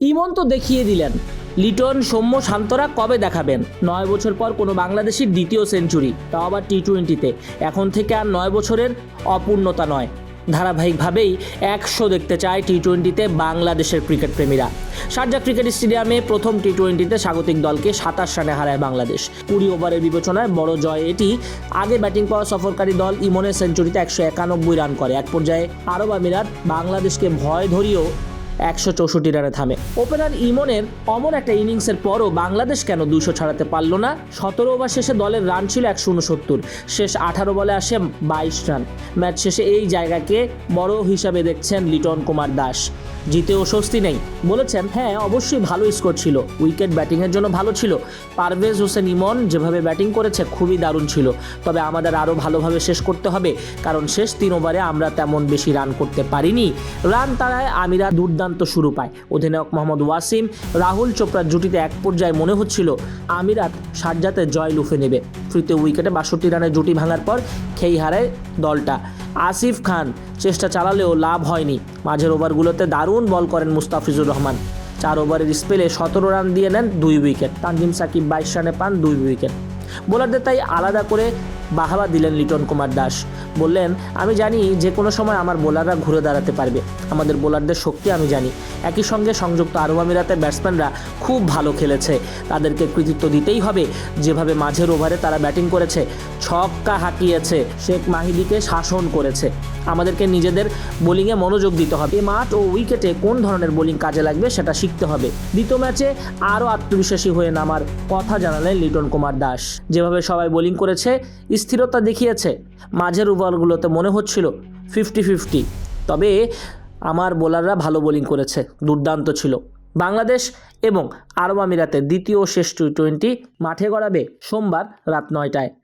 ইমন তো দেখিয়ে দিলেন। লিটন, সৌম্য, শান্তরা কবে দেখাবেন? নয় বছর পর কোনো বাংলাদেশের দ্বিতীয় সেঞ্চুরি, তাও আবার টি টোয়েন্টিতে এখন থেকে আর নয় বছরের অপূর্ণতা নয়। ধারাবাহিকভাবেই একশো দেখতে চায় টি টোয়েন্টিতে বাংলাদেশের ক্রিকেট প্রেমীরা। শারজা ক্রিকেট স্টেডিয়ামে প্রথম টি টোয়েন্টিতে স্বাগতিক দলকে সাতাশ রানে হারায় বাংলাদেশ। কুড়ি ওভারের বিবেচনায় বড় জয় এটি। আগে ব্যাটিং পাওয়া সফরকারী দল ইমনের সেঞ্চুরিতে একশো একানব্বই রান করে। এক পর্যায়ে আরব আমিরাত, বাংলাদেশকে ভয় ধরিয়েও একশো চৌষট্টি রানে থামে। ওপেনার ইমনের অমন একটা ইনিংসের পরও বাংলাদেশ কেন দুশো ছাড়াতে পারল না? সতেরো ওভার শেষে দলের রান ছিল একশো উনসত্তর। শেষ আঠারো বলে আসে বাইশ রান। ম্যাচ শেষে এই জায়গাকে বড় হিসাবে দেখছেন লিটন কুমার দাস। জিতেও স্বস্তি নেই। বলেছেন হ্যাঁ অবশ্যই ভালো স্কোর ছিল। উইকেট ব্যাটিংয়ের জন্য ভালো ছিল। পারভেজ হোসেন ইমন যেভাবে ব্যাটিং করেছে, খুবই দারুণ ছিল। তবে আমাদের আরও ভালোভাবে শেষ করতে হবে। কারণ শেষ তিন ওভারে আমরা তেমন বেশি রান করতে পারিনি। রান তারায় আমিরা দুর্দান্ত শুরু পায়। অধিনায়ক মোহাম্মদ ওয়াসিম, রাহুল চোপড়ার জুটিতে এক পর্যায়ে মনে হচ্ছিল, আমিরাত সারজাতে জয় লুফে নেবে। তৃতীয় উইকেটে বাষট্টি রানের জুটি ভাঙার পর খেই হারায় দলটা। আসিফ খান। চেষ্টা চালালেও লাভ হয়নি। মাঝের ওভারগুলোতে দারুণ বল করেন মুস্তাফিজুর রহমান। চার ওভারের স্পেলে সতেরো রান দিয়ে নেন দুই উইকেট। তানজিম সাকিব বাইশ রানে পান, দুই উইকেট। বোলারদের তাই আলাদা করে বাহাবা দিলেন লিটন কুমার দাস। বললেন, আমি জানি যে কোনো সময় আমার বোলাররা ঘুরে দাঁড়াতে পারবে। আমাদের বোলারদের শক্তি আমি জানি। একই সঙ্গে সংযুক্ত আরব আমিরাতের ব্যাটসম্যানরা খুব ভালো খেলেছে। তাদেরকে কৃতিত্ব দিতেই হবে। যেভাবে মাঝের ওভারে তারা ব্যাটিং করেছে, ছক্কা হাঁকিয়েছে, শেখ মাহিদিকে শাসন করেছে। আমাদেরকে নিজেদের বোলিংয়ে মনোযোগ দিতে হবে। মাঠ ও উইকেটে কোন ধরনের বোলিং কাজে লাগবে সেটা শিখতে হবে। দ্বিতীয় ম্যাচে আরও আত্মবিশ্বাসী হয়ে নামার কথা জানালেন লিটন কুমার দাস। যেভাবে সবাই বোলিং করেছে স্থিরতা দেখিয়েছে। মাঝের ওভারগুলোতে মনে হচ্ছিল ফিফটি ফিফটি। তবে আমার বোলাররা ভালো বোলিং করেছে, দুর্দান্ত ছিল। বাংলাদেশ এবং আরব আমিরাতে দ্বিতীয় শেষ টি টোয়েন্টি মাঠে গড়াবে সোমবার রাত নয়টায়।